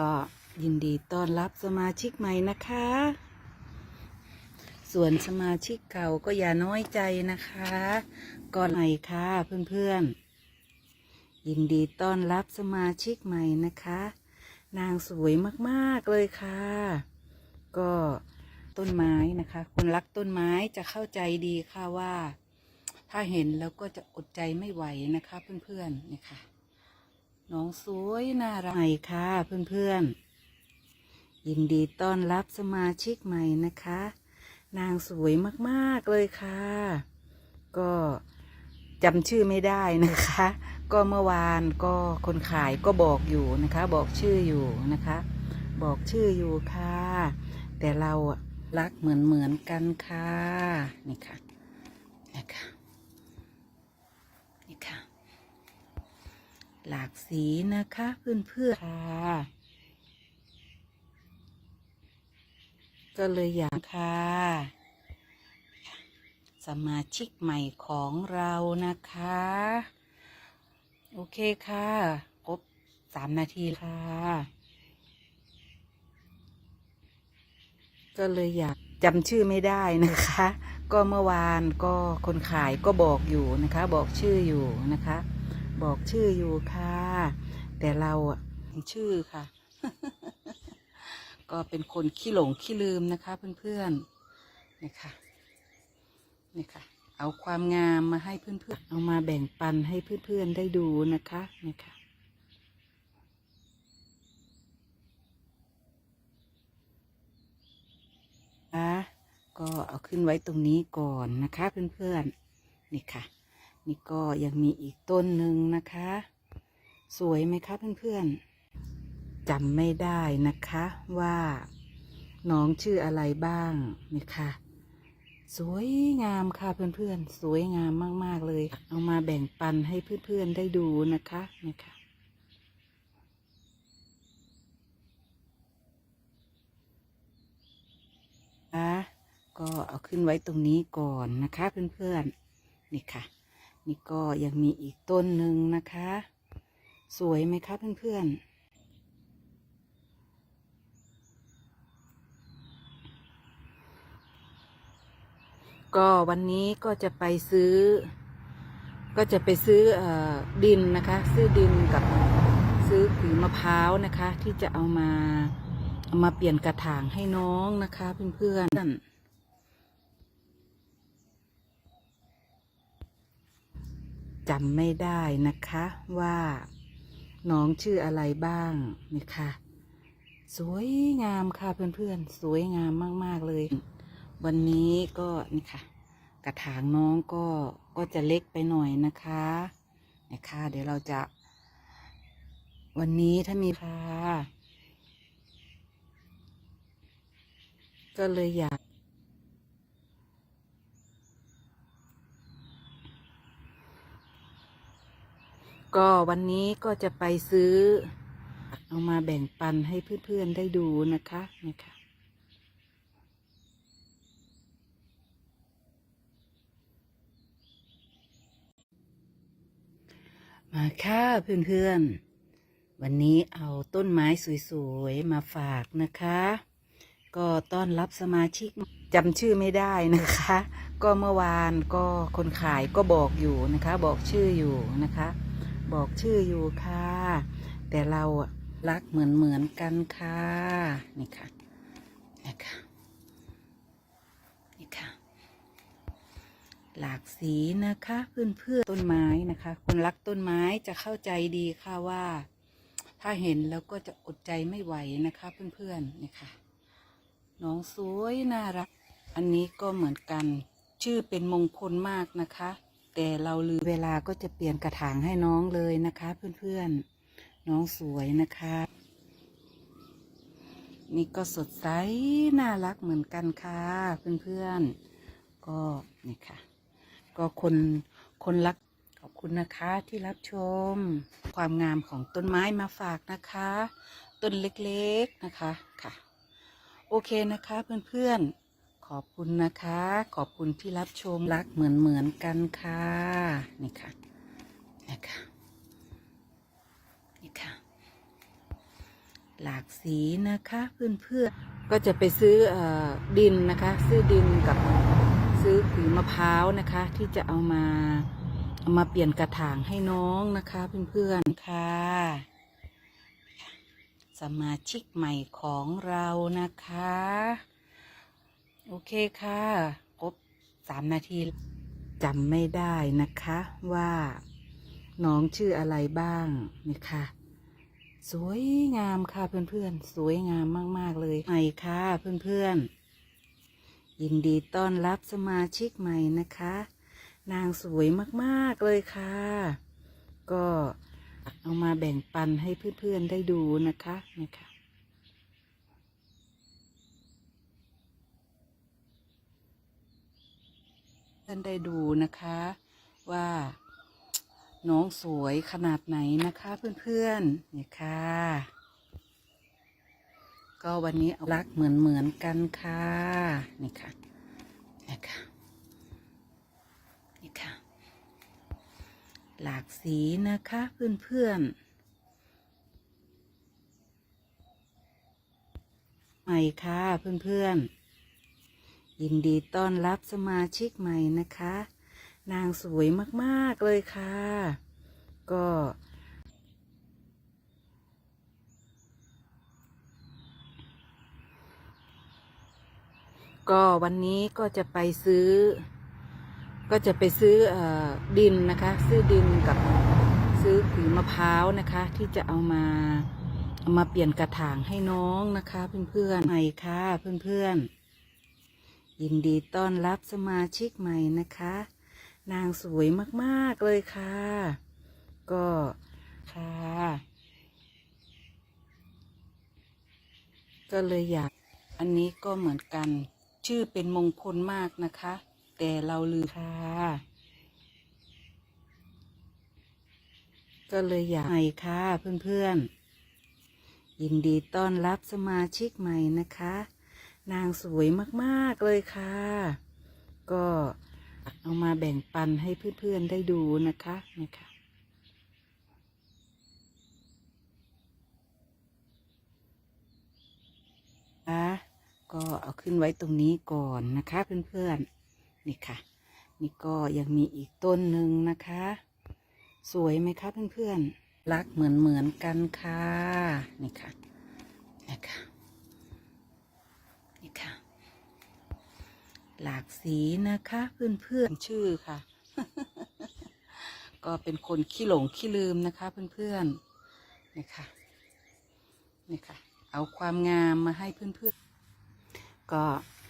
ก็ยินดีต้อนรับสมาชิกใหม่นะคะ ส่วนสมาชิกเก่าก็อย่าน้อยใจนะคะ ก่อนใหม่ค่ะเพื่อนๆ ยินดีต้อนรับสมาชิกใหม่นะคะ นางสวยมากๆเลยค่ะ ก็ต้นไม้นะคะ คนรักต้นไม้จะเข้าใจดีค่ะว่า ถ้าเห็นแล้วก็จะอดใจไม่ไหวนะคะ เพื่อนๆนี่ค่ะ น้องสวยน่ารักใหม่ค่ะเพื่อนๆ ยินดีต้อนรับสมาชิกใหม่นะคะ นางสวยมากๆเลยค่ะ ก็จำชื่อไม่ได้นะคะ ก็เมื่อวานก็คนขายก็บอกอยู่นะคะ บอกชื่ออยู่นะคะ บอกชื่ออยู่ค่ะ แต่เราอะรักเหมือนเหมือนๆกันค่ะ นี่ค่ะนี่ค่ะนี่ค่ะ หลากสีนะคะเพื่อนเพื่อนๆค่ะ ก็เลยอยากค่ะ สมาชิกใหม่ของเรานะคะ โอเคค่ะครบสามนาทีค่ะ ก็เลยอยากจำชื่อไม่ได้นะคะ ก็เมื่อวานก็คนขายก็บอกอยู่นะคะ บอกชื่ออยู่นะคะ บอกชื่ออยู่ค่ะ แต่เราอะชื่อค่ะ ก็เป็นคนขี้หลงขี้ลืมนะคะ เพื่อนๆนี่ค่ะนี่ค่ะ เอาความงามมาให้เพื่อนๆ เอามาแบ่งปันให้เพื่อนๆได้ดูนะคะนี่ค่ะะก็เอาขึ้นไว้ตรงนี้ก่อนนะคะเพื่อนๆนี่ค่ะ นี่ก็ยังมีอีกต้นหนึ่งนะคะ สวยไหมคะเพื่อนๆจำไม่ได้นะคะว่าน้องชื่ออะไรบ้างนี่ค่ะ สวยงามค่ะเพื่อนๆ สวยงามมากๆเลย เอามาแบ่งปันให้เพื่อนๆได้ดูนะคะนี่ค่ะนะก็เอาขึ้นไว้ตรงนี้ก่อนนะคะเพื่อนๆ นี่ค่ะ นี่ก็ยังมีอีกต้นหนึ่งนะคะ สวยไหมคะเพื่อนๆก็วันนี้ก็จะไปซื้อ ก็จะไปซื้อออดินนะคะ ซื้อดินกับซื้อขุยมะพร้าวนะคะ ที่จะเอามาเอามาเปลี่ยนกระถางให้น้องนะคะเพื่อนๆ จำไม่ได้นะคะว่าน้องชื่ออะไรบ้างนี่ค่ะสวยงามค่ะเพื่อนๆ สวยงามมากๆเลย วันนี้ก็นี่ค่ะ กระถางน้องก็ก็จะเล็กไปหน่อยนะคะนะคะเดี๋ยวเราจะ วันนี้ถ้ามีค่ะ ก็เลยอยาก ก็วันนี้ก็จะไปซื้อ เอามาแบ่งปันให้เพื่อนๆได้ดูนะคะนี่ค่ะมาค่ะเพื่อนๆ วันนี้เอาต้นไม้สวยๆ มาฝากนะคะ ก็ต้อนรับสมาชิกจำชื่อไม่ได้นะคะ ก็เมื่อวานก็คนขายก็บอกอยู่นะคะ บอกชื่ออยู่นะคะ บอกชื่ออยู่ค่ะ แต่เราอะรักเหมือนเหมือนกันค่ะ นี่ค่ะ นี่ค่ะ นี่ค่ะ หลากสีนะคะเพื่อนเพื่อนต้นไม้นะคะ คนรักต้นไม้จะเข้าใจดีค่ะว่า ถ้าเห็นแล้วก็จะอดใจไม่ไหวนะคะ เพื่อนๆนี่ค่ะ น้องสวยน่ารัก อันนี้ก็เหมือนกัน ชื่อเป็นมงคลมากนะคะ แต่เราลืมเวลาก็จะเปลี่ยนกระถางให้น้องเลยนะคะ เพื่อนๆ น้องสวยนะคะ นี่ก็สดใส น่ารักเหมือนกันค่ะ เพื่อนๆ ก็นี่ค่ะ ก็คนคนรักขอบคุณนะคะที่รับชม ความงามของต้นไม้มาฝากนะคะ ต้นเล็กๆนะคะค่ะ โอเคนะคะเพื่อนๆ ขอบคุณนะคะ ขอบคุณที่รับชมรักเหมือนเหมือนกันค่ะ นี่ค่ะ นี่ค่ะ นี่ค่ะ หลากสีนะคะเพื่อนๆก็จะไปซื้ออดินนะคะ ซื้อดินกับซื้อผืนมะพร้าวนะคะ ที่จะเอามาเอามาเปลี่ยนกระถางให้น้องนะคะเพื่อนๆค่ะ สมาชิกใหม่ของเรานะคะ โอเคค่ะ ครบสามนาทีจำไม่ได้นะคะว่าน้องชื่ออะไรบ้างนี่ค่ะ สวยงามค่ะเพื่อนๆ สวยงามมากๆเลยใหม่ค่ะเพื่อนๆ ยินดีต้อนรับสมาชิกใหม่นะคะ นางสวยมากๆเลยค่ะ ก็เอามาแบ่งปันให้เพื่อนๆได้ดูนะคะนี่ค่ะ ท่านได้ดูนะคะ ว่าน้องสวยขนาดไหนนะคะเพื่อนๆเนี่ยค่ะ ก็วันนี้เอารักเหมือนเหมือนๆกันค่ะนี่ค่ะนี่ค่ะนี่ค่ะ หลากสีนะคะเพื่อนๆใหม่ค่ะเพื่อนๆ ยินดีต้อนรับสมาชิกใหม่นะคะ นางสวยมากๆเลยค่ะ ก็ก็วันนี้ก็จะไปซื้อ ก็จะไปซื้ออดินนะคะ ซื้อดินกับซื้อผืนมะพร้าวนะคะ ที่จะเอามาเอามาเปลี่ยนกระถางให้น้องนะคะ เพื่อนๆใหม่ค่ะเพื่อนๆ ยินดีต้อนรับสมาชิกใหม่นะคะ นางสวยมากๆเลยค่ะ ก็ค่ะ ก็เลยอยาก อันนี้ก็เหมือนกัน ชื่อเป็นมงคลมากนะคะ แต่เราลือค่ะ ก็เลยอยากใหม่ค่ะเพื่อนๆ ยินดีต้อนรับสมาชิกใหม่นะคะ นางสวยมากๆเลยค่ะ ก็เอามาแบ่งปันให้เพื่อนๆได้ดูนะคะนะคะอะก็เอาขึ้นไว้ตรงนี้ก่อนนะคะ เพื่อนๆนี่ค่ะ นี่ก็ยังมีอีกต้นหนึ่งนะคะ สวยไหมคะเพื่อนๆรักเหมือนเหมือนๆกันค่ะนี่ค่ะนี่ค่ะ นี่ค่ะ หลากสีนะคะเพื่อนๆชื่อค่ะ ก็เป็นคนขี้หลงขี้ลืมนะคะ เพื่อนๆนี่ค่ะนี่ค่ะ เอาความงามมาให้เพื่อนๆ ก็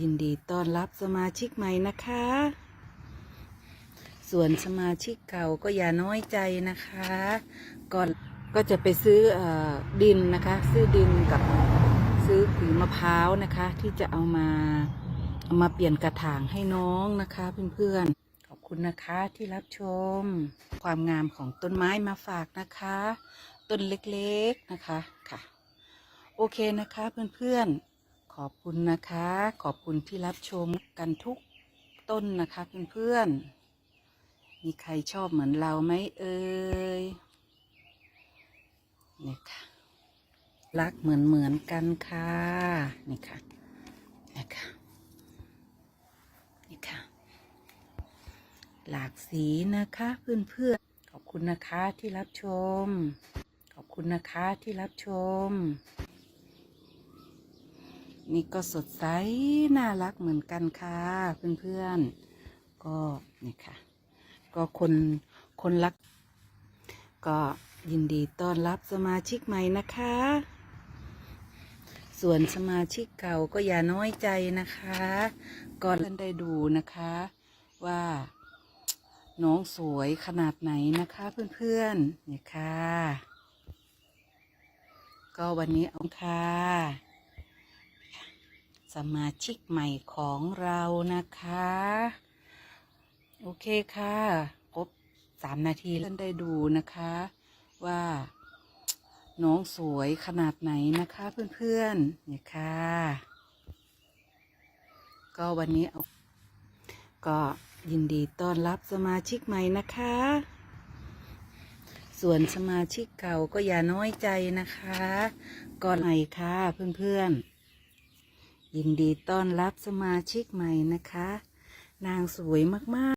ยินดีต้อนรับสมาชิกใหม่นะคะ ส่วนสมาชิกเก่าก็อย่าน้อยใจนะคะก็ก็จะไปซื้อออดินนะคะ ซื้อดินกับซื้อผืนมะพร้าวนะคะ ที่จะเอามา เอามาเปลี่ยนกระถางให้น้องนะคะเพื่อนๆ ขอบคุณนะคะที่รับชม ความงามของต้นไม้มาฝากนะคะ ต้นเล็กๆนะคะค่ะ โอเคนะคะเพื่อนๆ ขอบคุณนะคะ ขอบคุณที่รับชมกันทุกต้นนะคะเพื่อนๆ มีใครชอบเหมือนเราไหมเอ่ยนี่ค่ะ รักเหมือนเหมือนกันค่ะ นี่ค่ะนี่ค่ะนี่ค่ะ หลากสีนะคะเพื่อนๆ ขอบคุณนะคะที่รับชม ขอบคุณนะคะที่รับชม นี่ก็สดใสน่ารักเหมือนกันค่ะเพื่อนๆ ก็นี่ค่ะ ก็คนคนรัก ก็ยินดีต้อนรับสมาชิกใหม่นะคะ ส่วนสมาชิกเก่าก็อย่าน้อยใจนะคะก็ท่านได้ดูนะคะว่า น้องสวยขนาดไหนนะคะเพื่อนๆเนี่ยค่ะ ก็วันนี้เอาค่ะ สมาชิกใหม่ของเรานะคะ โอเคค่ะครบสามนาทีท่านได้ดูนะคะ ว่า น้องสวยขนาดไหนนะคะเพื่อนๆเนี่ยค่ะ ก็วันนี้เอาก็ ยินดีต้อนรับสมาชิกใหม่นะคะ ส่วนสมาชิกเก่าก็อย่าน้อยใจนะคะ ก่อนใหม่ค่ะเพื่อนๆ ยินดีต้อนรับสมาชิกใหม่นะคะ นางสวยมากๆ